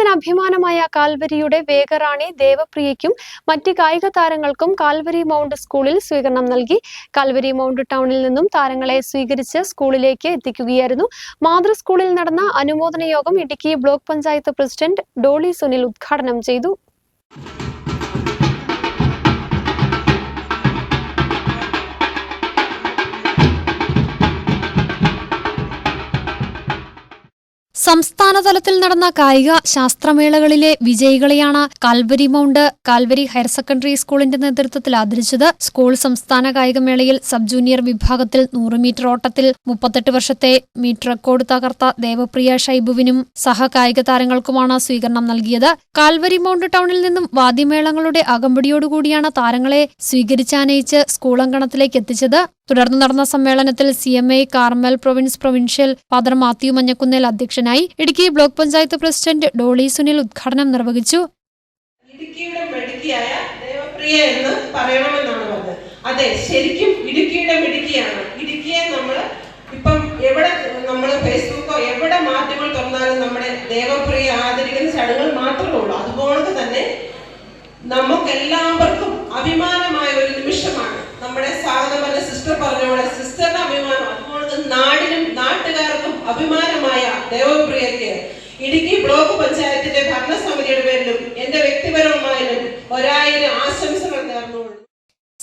കേരളത്തിന് അഭിമാനമായ കാൽവരിയുടെ വേഗറാണി ദേവപ്രിയയ്ക്കും മറ്റ് കായിക താരങ്ങൾക്കും കാൽവരി മൗണ്ട് സ്കൂളിൽ സ്വീകരണം നൽകി. കാൽവരി മൗണ്ട് ടൗണിൽ നിന്നും താരങ്ങളെ സ്വീകരിച്ച് സ്കൂളിലേക്ക് എത്തിക്കുകയായിരുന്നു. മാതൃ സ്കൂളിൽ നടന്ന അനുമോദന യോഗം ഇടുക്കി ബ്ലോക്ക് പഞ്ചായത്ത് പ്രസിഡന്റ് ഡോളി സുനിൽ ഉദ്ഘാടനം ചെയ്തു. സംസ്ഥാന തലത്തിൽ നടന്ന കായിക ശാസ്ത്രമേളകളിലെ വിജയികളെയാണ് Calvary Mount Calvary higher secondary സ്കൂളിന്റെ നേതൃത്വത്തിൽ ആദരിച്ചത്. സ്കൂൾ സംസ്ഥാന കായികമേളയിൽ സബ് ജൂനിയർ വിഭാഗത്തിൽ നൂറ് മീറ്റർ ഓട്ടത്തിൽ മുപ്പത്തെട്ട് വർഷത്തെ മീറ്റർ റെക്കോർഡ് തകർത്ത ദേവപ്രിയ ഷൈബുവിനും സഹകായിക താരങ്ങൾക്കുമാണ് സ്വീകരണം നൽകിയത്. കാൽവരി മൗണ്ട് ടൗണിൽ നിന്നും വാദ്യമേളങ്ങളുടെ അകമ്പടിയോടുകൂടിയാണ് താരങ്ങളെ സ്വീകരിച്ചാനയിച്ച് സ്കൂളങ്കണത്തിലേക്ക് എത്തിച്ചത്. തുടർന്ന് നടന്ന സമ്മേളനത്തിൽ C M I Carmel province provincial father Mathew Manjakkunnel അധ്യക്ഷനായി ഇടുക്കി ബ്ലോക്ക് പഞ്ചായത്ത് പ്രസിഡന്റ് ഡോളി സുനിൽ ഉദ്ഘാടനം നിർവഹിച്ചു. ഇടുക്കിയുടെ മിടുക്കിയായ ദേവപ്രിയ എന്ന് പറയണമെന്നാണ് അതെ ശരിക്കും ഇടുക്കിയുടെ മിടുക്കിയാണ്. ഇടുക്കിയെ നമ്മൾ ഇപ്പം എവിടെ നമ്മൾ ഫേസ്ബുക്കോ എവിടെ മാധ്യമങ്ങൾ തുറന്നാലും നമ്മുടെ ദേവപ്രിയ ആദരിക്കുന്ന ചടങ്ങുകൾ മാത്രമേ ഉള്ളൂ. അതുപോലെ തന്നെ നമുക്കെല്ലാവർക്കും അഭിമാനമായ ഒരു നിമിഷമാണ് നമ്മുടെ സ്വാഗതം പറഞ്ഞ സിസ്റ്റർ പറഞ്ഞ പോലെ സിസ്റ്ററിന്റെ അഭിമാനം. അതുപോലെ നാടിനും നാട്ടുകാർക്കും അഭിമാനമായ ദേവപ്രിയയ്ക്ക് ഇടുക്കി ബ്ലോക്ക് പഞ്ചായത്തിന്റെ ഭരണസമിതിയുടെ പേരിലും എന്റെ വ്യക്തിപരമായാലും ഒരായിരം ആശംസകൾ നേർന്നുകൊള്ളുന്നു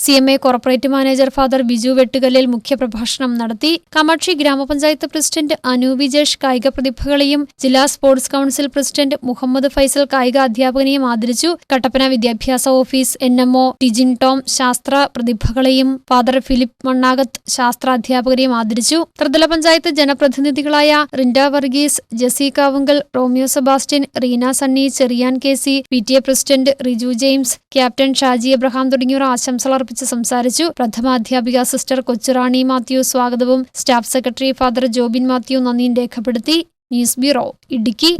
C M A corporate manager father Biju Vettukallil മുഖ്യപ്രഭാഷണം നടത്തി. കമാക്ഷി ഗ്രാമപഞ്ചായത്ത് പ്രസിഡന്റ് അനു വിജേഷ് കായിക പ്രതിഭകളെയും ജില്ലാ sports council president Muhammad Faisal കായിക അധ്യാപകനെയും ആദരിച്ചു. കട്ടപ്പന വിദ്യാഭ്യാസ office N M O Tijin Tom ശാസ്ത്ര പ്രതിഭകളെയും ഫാദർ ഫിലിപ്പ് മണ്ണാകത്ത് ശാസ്ത്ര അധ്യാപകരെയും ആദരിച്ചു. ത്രിതല panchayat ജനപ്രതിനിധികളായ Rinda Varghese Jessy Kavungal Romeo Sebastian Reena Sunny Cherian K C P T A president Riju James captain Shaji Abraham തുടങ്ങിയവർ ആശംസകൾ അർപ്പിച്ച്. സംസാരിച്ചു. പ്രഥമാധ്യാപിക സിസ്റ്റർ കൊച്ചുറാണി മാത്യു സ്വാഗതവും. Staff secretary father Jobin Mathew നന്ദിയും രേഖപ്പെടുത്തി. News bureau Idukki.